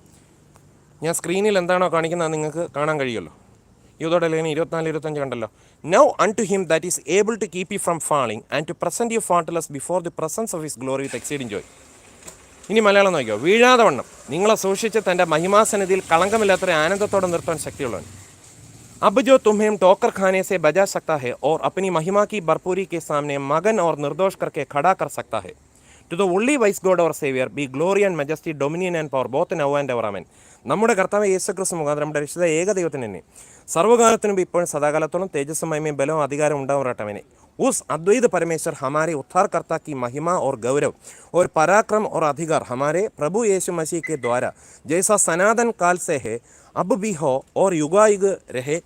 ഞാൻ സ്ക്രീനിൽ എന്താണോ കാണിക്കുന്നത് നിങ്ങൾക്ക് കാണാൻ കഴിയുമല്ലോ. യൂതയുടെ ലേഖനം ഇരുപത്തിനാല് ഇരുപത്തഞ്ച് കണ്ടല്ലോ. now unto him that is able to keep you from falling and to present you faultless before the presence of his glory with exceeding joy ഇനി മലയാളം നോക്കിയോ വീഴാതെ വണ്ണം നിങ്ങളെ സൂക്ഷിച്ച് തൻ്റെ മഹിമാസന്നിധിയിൽ കളങ്കമില്ലാത്തൊരു ആനന്ദത്തോടെ നിർത്താൻ ശക്തിയുള്ളവൻ अब जो तुम्हें टोकर खाने से बचा सकता है और अपनी महिमा की भरपूरी के सामने मगन और निर्दोष करके खड़ा कर सकता है to the only wise God our Saviour be glory and majesty dominion and power both now and ever amen നമ്മുടെ കർത്താവ് യേശു ക്രിസ്തു മുഖാന്തരം നമ്മുടെ രക്ഷിത ഏകദൈവത്തിന് തന്നെ സർവ്വകാലത്തിനും ഇപ്പോഴും സദാകാലത്തോളം തേജസ്സും മഹിമയും ബലവും അധികാരം ഉണ്ടാവറട്ടവനെ उस अद्वैत परमेश्वर हमारे उद्धारकर्ता की महिमा और गौरव और पराक्रम और अधिकार हमारे प्रभु यीशु मसीह के द्वारा जैसा सनातन काल से है अब भी हो और युगायुग रहे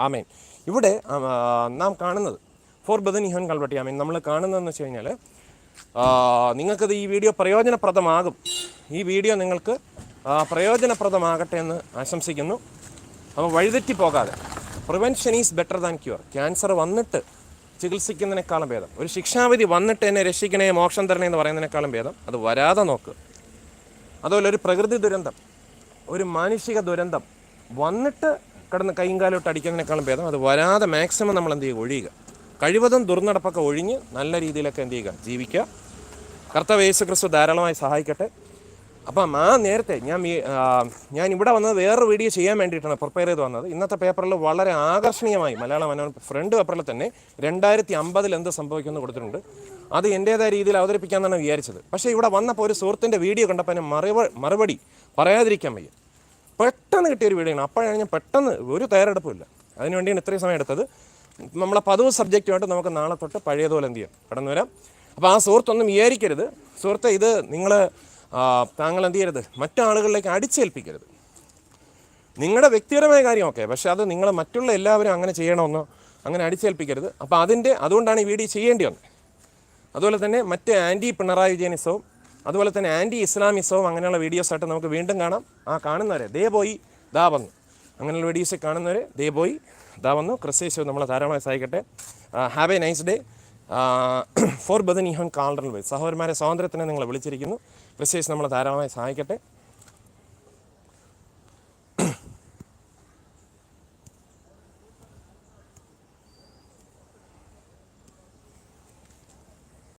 ആമേൻ ഇവിടെ ആ, നാം കാണുന്നത് ഫോർ ബദൻ ഇഹൻ കൽവട്ടി ആമേൻ നമ്മൾ കാണുന്നതെന്ന് വെച്ച് കഴിഞ്ഞാൽ നിങ്ങൾക്കത് ഈ വീഡിയോ പ്രയോജനപ്രദമാകും ഈ വീഡിയോ നിങ്ങൾക്ക് ആ, പ്രയോജനപ്രദമാകട്ടെ എന്ന് ആശംസിക്കുന്നു. അപ്പോൾ വഴിതെറ്റി പോകാതെ. Prevention is better than cure cancer വന്നിട്ട് ചികിത്സിക്കുന്നതിനേക്കാളും ഭേദം. ഒരു ശിക്ഷാവിധി വന്നിട്ട് എന്നെ രക്ഷിക്കണേ മോക്ഷം തരണേ എന്ന് പറയുന്നതിനേക്കാളും ഭേദം. അത് വരാതെ നോക്ക്. അതുപോലെ ഒരു പ്രകൃതി ദുരന്തം ഒരു മാനുഷിക ദുരന്തം വന്നിട്ട് കിടന്ന് കൈയും കാലോട്ട് അടിക്കുന്നതിനേക്കാളും ഭേദം. അത് വരാതെ മാക്സിമം നമ്മൾ എന്ത് ചെയ്യുക? ഒഴിയുക. കഴിവതും ദുർനടപ്പൊക്കെ ഒഴിഞ്ഞ് നല്ല രീതിയിലൊക്കെ എന്ത് ചെയ്യുക? ജീവിക്കുക. കർത്തവ യേശു ക്രിസ്തു ധാരാളമായി സഹായിക്കട്ടെ. അപ്പം ആ നേരത്തെ ഞാൻ ഞാൻ ഇവിടെ വന്നത് വേറൊരു വീഡിയോ ചെയ്യാൻ വേണ്ടിയിട്ടാണ് പ്രിപ്പയർ ചെയ്ത് വന്നത്. ഇന്നത്തെ പേപ്പറിൽ വളരെ ആകർഷണീയമായി മലയാള മനോരമ ഫ്രണ്ട് പേപ്പറിൽ തന്നെ രണ്ടായിരത്തി അമ്പതിൽ എന്ത് സംഭവിക്കുമെന്ന് കൊടുത്തിട്ടുണ്ട്. അത് എന്റേതായ രീതിയിൽ അവതരിപ്പിക്കാമെന്നാണ് വിചാരിച്ചത്. പക്ഷേ ഇവിടെ വന്നപ്പോൾ ഒരു സുഹൃത്തിന്റെ വീഡിയോ കണ്ടപ്പോൾ എന്നെ മറുപ മറുപടി പറയാതിരിക്കാൻ വയ്യ. പെട്ടെന്ന് കിട്ടിയ ഒരു വീഡിയോ ആണ്. അപ്പോഴാണ് ഞാൻ പെട്ടെന്ന് ഒരു തയ്യാറെടുപ്പില്ല അതിനുവേണ്ടിയാണ് ഇത്രയും സമയം എടുത്തത്. നമ്മളെ പതിവ് സബ്ജക്റ്റുമായിട്ട് നമുക്ക് നാളെ തൊട്ട് പഴയതുപോലെ എന്ത് ചെയ്യാം? കടന്നു വരാം അപ്പോൾ ആ സുഹൃത്തൊന്നും വിചാരിക്കരുത്. സുഹൃത്തെ ഇത് നിങ്ങൾ താങ്കൾ എന്ത് ചെയ്യരുത്? മറ്റാളുകളിലേക്ക് അടിച്ചേൽപ്പിക്കരുത്. നിങ്ങളുടെ വ്യക്തിപരമായ കാര്യം ഓക്കെ പക്ഷേ അത് നിങ്ങൾ മറ്റുള്ള എല്ലാവരും അങ്ങനെ ചെയ്യണമെന്നോ അങ്ങനെ അടിച്ചേൽപ്പിക്കരുത്. അപ്പോൾ അതിന്റെ അതുകൊണ്ടാണ് ഈ വീഡിയോ ചെയ്യേണ്ടി വന്നത്. അതുപോലെ തന്നെ മറ്റ് ആന്റി പിണറായി വിജയനിസവും അതുപോലെ തന്നെ ആന്റി ഇസ്ലാമിസവും അങ്ങനെയുള്ള വീഡിയോസായിട്ട് നമുക്ക് വീണ്ടും കാണാം. ആ കാണുന്നവരെ ദേ പോയി ദാ വന്നു. അങ്ങനെയുള്ള വീഡിയോസ് കാണുന്നവരെ ദേ പോയി ദാ വന്നു. ക്രിസ്തേശു നമ്മളെ ധാരാളമായി സഹായിക്കട്ടെ. Have a nice day. For brethren ഇഹൻ Y സഹോദരന്മാരെ സ്വാതന്ത്ര്യത്തിനെ നിങ്ങളെ വിളിച്ചിരിക്കുന്നു. ക്രിസ്തേശ് നമ്മളെ ധാരാളമായി സഹായിക്കട്ടെ.